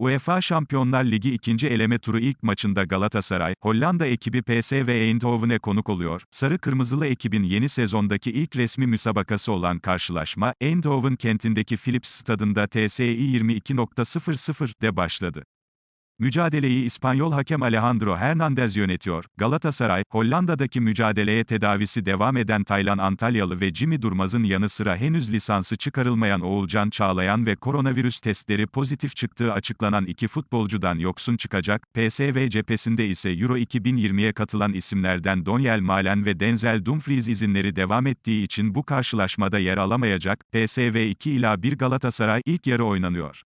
UEFA Şampiyonlar Ligi ikinci eleme turu ilk maçında Galatasaray, Hollanda ekibi PSV Eindhoven'e konuk oluyor. Sarı Kırmızılı ekibin yeni sezondaki ilk resmi müsabakası olan karşılaşma, Eindhoven kentindeki Philips stadında TSI 22.00'de başladı. Mücadeleyi İspanyol hakem Alejandro Hernandez yönetiyor. Galatasaray, Hollanda'daki mücadeleye tedavisi devam eden Taylan Antalyalı ve Jimmy Durmaz'ın yanı sıra henüz lisansı çıkarılmayan Oğulcan Çağlayan ve koronavirüs testleri pozitif çıktığı açıklanan iki futbolcudan yoksun çıkacak. PSV cephesinde ise Euro 2020'ye katılan isimlerden Doniel Malen ve Denzel Dumfries izinleri devam ettiği için bu karşılaşmada yer alamayacak. PSV 2 ila 1 Galatasaray ilk yarı oynanıyor.